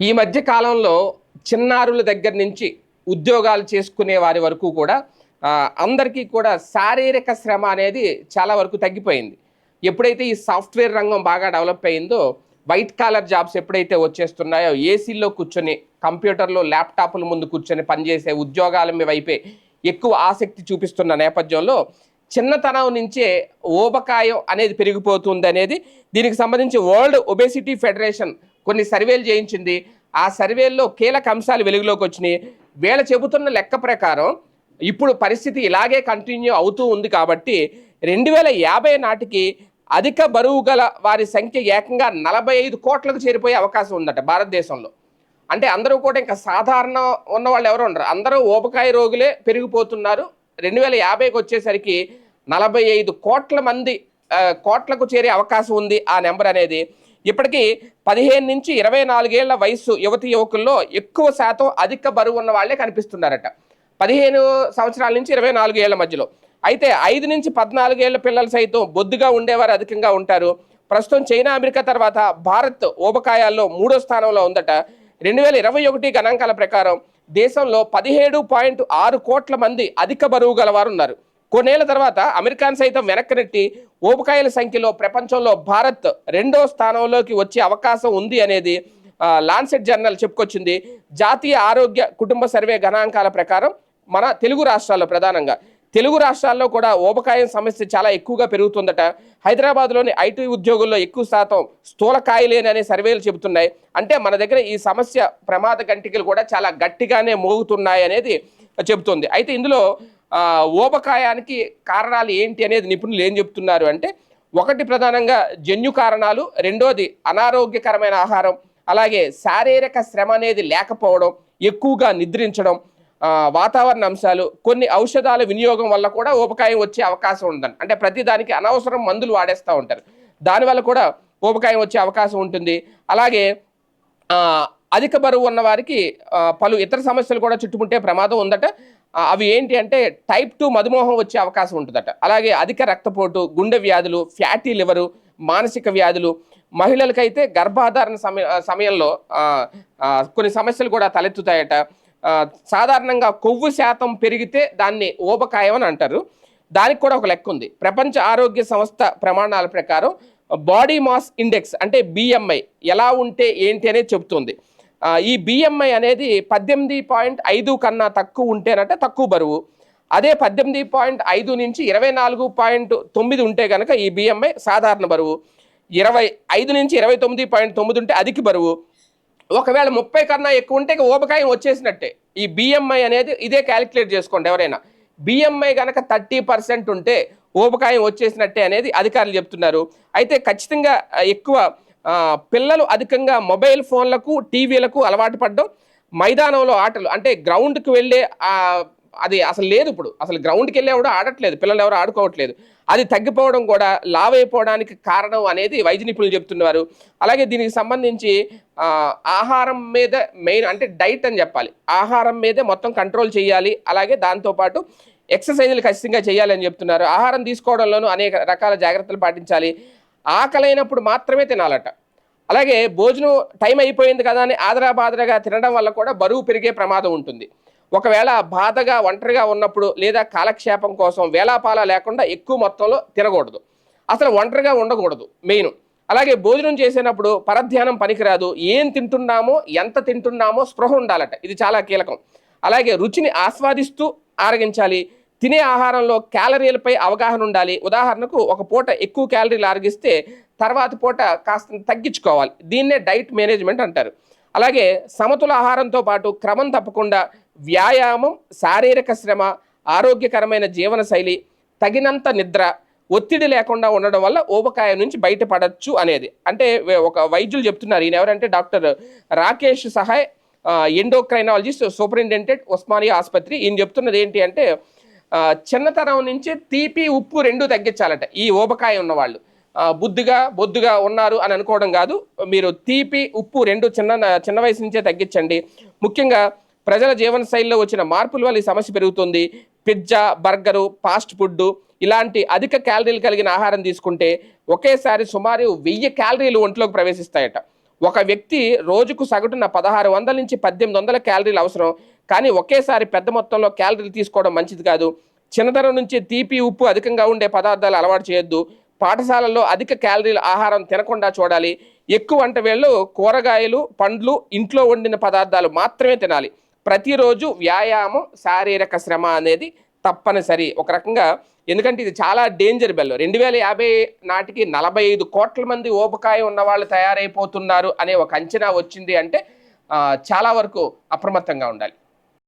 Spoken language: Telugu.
ఈ మధ్య కాలంలో చిన్నారుల దగ్గర నుంచి ఉద్యోగాలు చేసుకునే వారి వరకు కూడా అందరికీ కూడా శారీరక శ్రమ అనేది చాలా వరకు తగ్గిపోయింది. ఎప్పుడైతే ఈ సాఫ్ట్వేర్ రంగం బాగా డెవలప్ అయిందో వైట్ కాలర్ జాబ్స్ ఎప్పుడైతే వచ్చేస్తున్నాయో ఏసీలో కూర్చొని కంప్యూటర్లో ల్యాప్టాప్ల ముందు కూర్చొని పనిచేసే ఉద్యోగాల మీ వైపే ఎక్కువ ఆసక్తి చూపిస్తున్న నేపథ్యంలో చిన్నతనం నుంచే ఓబకాయం అనేది పెరిగిపోతుంది అనేది దీనికి సంబంధించి వరల్డ్ ఒబేసిటీ ఫెడరేషన్ కొన్ని సర్వేలు చేయించింది. ఆ సర్వేల్లో కీలక అంశాలు వెలుగులోకి వచ్చినాయి. వీళ్ళ చెబుతున్న లెక్క ప్రకారం ఇప్పుడు పరిస్థితి ఇలాగే కంటిన్యూ అవుతూ ఉంది కాబట్టి రెండు వేల యాభై నాటికి అధిక బరువు గల వారి సంఖ్య ఏకంగా నలభై ఐదు కోట్లకు చేరిపోయే అవకాశం ఉందట భారతదేశంలో. అంటే అందరూ కూడా ఇంకా సాధారణ ఉన్న వాళ్ళు ఎవరు ఉండరు. అందరూ ఓపకాయ రోగులే పెరిగిపోతున్నారు. రెండు వేల యాభైకి వచ్చేసరికి నలభై ఐదు కోట్ల మంది కోట్లకు చేరే అవకాశం ఉంది ఆ నెంబర్ అనేది. ఇప్పటికీ పదిహేను నుంచి ఇరవై నాలుగేళ్ళ వయసు యువతి యువకుల్లో ఎక్కువ శాతం అధిక బరువు ఉన్న వాళ్ళే కనిపిస్తున్నారట. పదిహేను సంవత్సరాల నుంచి ఇరవై నాలుగు ఏళ్ళ మధ్యలో. అయితే ఐదు నుంచి పద్నాలుగేళ్ళ పిల్లలు సైతం బొద్దుగా ఉండేవారు అధికంగా ఉంటారు. ప్రస్తుతం చైనా అమెరికా తర్వాత భారత్ ఊబకాయాల్లో మూడో స్థానంలో ఉందట. రెండు వేల ఇరవై ఒకటి గణాంకాల ప్రకారం దేశంలో పదిహేడు పాయింట్ ఆరు కోట్ల మంది అధిక బరువు గలవారు ఉన్నారు కొన్నేళ్ళ తర్వాత అమెరికాన్ సైతం వెనక్కి నెట్టి ఊబకాయల సంఖ్యలో ప్రపంచంలో భారత్ రెండో స్థానంలోకి వచ్చే అవకాశం ఉంది అనేది లాన్సెట్ జర్నల్ చెప్పుకొచ్చింది. జాతీయ ఆరోగ్య కుటుంబ సర్వే గణాంకాల ప్రకారం మన తెలుగు రాష్ట్రాల్లో ప్రధానంగా. తెలుగు రాష్ట్రాల్లో కూడా ఊబకాయం సమస్య చాలా ఎక్కువగా పెరుగుతుందట. హైదరాబాద్లోని ఐటీ ఉద్యోగుల్లో ఎక్కువ శాతం స్థూలకాయలేని అనే సర్వేలు చెబుతున్నాయి. అంటే మన దగ్గర ఈ సమస్య ప్రమాద గంటికలు కూడా చాలా గట్టిగానే మోగుతున్నాయి అనేది చెబుతుంది. అయితే ఇందులో ఓబకాయానికి ఊబకాయానికి కారణాలు ఏంటి అనేది నిపుణులు ఏం చెప్తున్నారు అంటే ఒకటి ప్రధానంగా జన్యు కారణాలు రెండోది అనారోగ్యకరమైన ఆహారం అలాగే శారీరక శ్రమ అనేది లేకపోవడం ఎక్కువగా నిద్రించడం వాతావరణ అంశాలు కొన్ని ఔషధాల వినియోగం వల్ల కూడా ఊబకాయం వచ్చే అవకాశం ఉందని అంటే ప్రతిదానికి అనవసరం మందులు వాడేస్తూ ఉంటారు. దానివల్ల కూడా ఊబకాయం వచ్చే అవకాశం ఉంటుంది. అలాగే అధిక బరువు ఉన్న వారికి పలు ఇతర సమస్యలు కూడా చుట్టుముట్టే ప్రమాదం ఉందట. అవి ఏంటి అంటే టైప్ టూ మధుమేహం వచ్చే అవకాశం ఉంటుందట. అలాగే అధిక రక్తపోటు గుండె వ్యాధులు ఫ్యాటీ లివరు మానసిక వ్యాధులు. మహిళలకైతే గర్భాధారణ సమయ సమయంలో కొన్ని సమస్యలు కూడా తలెత్తుతాయట. సాధారణంగా కొవ్వు శాతం పెరిగితే దాన్ని ఊబకాయం అని అంటారు. దానికి కూడా ఒక లెక్క ఉంది. ప్రపంచ ఆరోగ్య సంస్థ ప్రమాణాల ప్రకారం బాడీ మాస్ ఇండెక్స్ అంటే బిఎంఐ ఎలా ఉంటే ఏంటి అనేది చెబుతుంది. ఈ బిఎంఐ అనేది పద్దెనిమిది పాయింట్ ఐదు కన్నా తక్కువ ఉంటేనంటే తక్కువ బరువు. అదే పద్దెనిమిది పాయింట్ ఐదు నుంచి ఇరవై నాలుగు పాయింట్ తొమ్మిది ఉంటే కనుక ఈ బిఎంఐ సాధారణ బరువు. ఇరవై ఐదు నుంచి ఇరవై తొమ్మిది పాయింట్ తొమ్మిది ఉంటే అధిక బరువు. ఒకవేళ ముప్పై కన్నా ఎక్కువ ఉంటే ఇక ఊబకాయం వచ్చేసినట్టే. ఈ బిఎంఐ అనేది ఇదే క్యాలిక్యులేట్ చేసుకోండి ఎవరైనా. బిఎంఐ కనుక థర్టీ పర్సెంట్ ఉంటే ఊబకాయం వచ్చేసినట్టే అనేది అధికారులు చెప్తున్నారు. అయితే ఖచ్చితంగా ఎక్కువ పిల్లలు అధికంగా మొబైల్ ఫోన్లకు టీవీలకు అలవాటు పడడం మైదానంలో ఆటలు. అంటే గ్రౌండ్కి వెళ్ళే అది అసలు లేదు ఇప్పుడు. అసలు గ్రౌండ్కి వెళ్ళి కూడా ఆడట్లేదు. పిల్లలు ఎవరు ఆడుకోవట్లేదు. అది తగ్గిపోవడం కూడా లావ్ అయిపోవడానికి కారణం అనేది వైద్య నిపుణులు చెప్తున్నారు. అలాగే దీనికి సంబంధించి ఆహారం మీద మెయిన్ అంటే డైట్ అని చెప్పాలి. ఆహారం మీదే మొత్తం కంట్రోల్ చేయాలి. అలాగే దాంతోపాటు ఎక్సర్సైజులు ఖచ్చితంగా చేయాలని చెప్తున్నారు. ఆహారం తీసుకోవడంలోనూ అనేక రకాల జాగ్రత్తలు పాటించాలి. ఆకలైనప్పుడు మాత్రమే తినాలట. అలాగే భోజనం టైం అయిపోయింది కదా అని ఆదరా బాదరగా తినడం వల్ల కూడా బరువు పెరిగే ప్రమాదం ఉంటుంది. ఒకవేళ బాధగా ఒంటరిగా ఉన్నప్పుడు లేదా కాలక్షేపం కోసం వేలాపాల లేకుండా ఎక్కువ మొత్తంలో తినకూడదు. అసలు ఒంటరిగా ఉండకూడదు మెయిన్. అలాగే భోజనం చేసేటప్పుడు పరధ్యానం పనికిరాదు. ఏం తింటున్నామో ఎంత తింటున్నామో స్పృహ ఉండాలట. ఇది చాలా కీలకం. అలాగే రుచిని ఆస్వాదిస్తూ ఆరగించాలి. తినే ఆహారంలో క్యాలరీలపై అవగాహన ఉండాలి. ఉదాహరణకు ఒక పూట ఎక్కువ క్యాలరీలు ఆరగిస్తే తర్వాత పూట కాస్త తగ్గించుకోవాలి. దీన్నే డైట్ మేనేజ్మెంట్ అంటారు. అలాగే సమతుల ఆహారంతో పాటు క్రమం తప్పకుండా వ్యాయామం శారీరక శ్రమ ఆరోగ్యకరమైన జీవనశైలి తగినంత నిద్ర ఒత్తిడి లేకుండా ఉండడం వల్ల ఊబకాయం నుంచి బయటపడచ్చు అనేది. అంటే ఒక వైద్యులు చెప్తున్నారు. ఈయన ఎవరంటే doctor Rakesh Sahay endocrinologist superintendent Osmania ఆసుపత్రి. ఈయన చెప్తున్నది ఏంటి అంటే చిన్నతనం నుంచి తీపి ఉప్పు రెండు తగ్గించాలట. ఈ ఊబకాయ ఉన్నవాళ్ళు. బుద్ధిగా బొద్దుగా ఉన్నారు అని అనుకోవడం కాదు. మీరు తీపి ఉప్పు రెండు చిన్న చిన్న వయసు నుంచే తగ్గించండి. ముఖ్యంగా ప్రజల జీవన శైలిలో వచ్చిన మార్పుల వల్ల ఈ సమస్య పెరుగుతుంది. పిజ్జా బర్గరు ఫాస్ట్ ఫుడ్ ఇలాంటి అధిక క్యాలరీలు కలిగిన ఆహారం తీసుకుంటే ఒకేసారి సుమారు వెయ్యి క్యాలరీలు ఒంట్లోకి ప్రవేశిస్తాయట. ఒక వ్యక్తి రోజుకు సగటున పదహారు వందల నుంచి పద్దెనిమిది వందల క్యాలరీలు అవసరం. కానీ ఒకేసారి పెద్ద మొత్తంలో క్యాలరీలు తీసుకోవడం మంచిది కాదు. చిన్నతనం నుంచి తీపి ఉప్పు అధికంగా ఉండే పదార్థాలు అలవాటు చేయొద్దు. పాఠశాలల్లో అధిక క్యాలరీల ఆహారం తినకుండా చూడాలి. ఎక్కువ వంట వేళ్ళు కూరగాయలు పండ్లు ఇంట్లో వండిన పదార్థాలు మాత్రమే తినాలి. ప్రతిరోజు వ్యాయామం శారీరక శ్రమ అనేది తప్పనిసరి. ఒక రకంగా ఎందుకంటే ఇది చాలా డేంజర్ బెల్. రెండు వేల యాభై నాటికి నలభై ఐదు కోట్ల మంది ఓపకాయ ఉన్న వాళ్ళు తయారైపోతున్నారు అనే ఒక అంచనా వచ్చింది అంటే చాలా వరకు అప్రమత్తంగా ఉండాలి.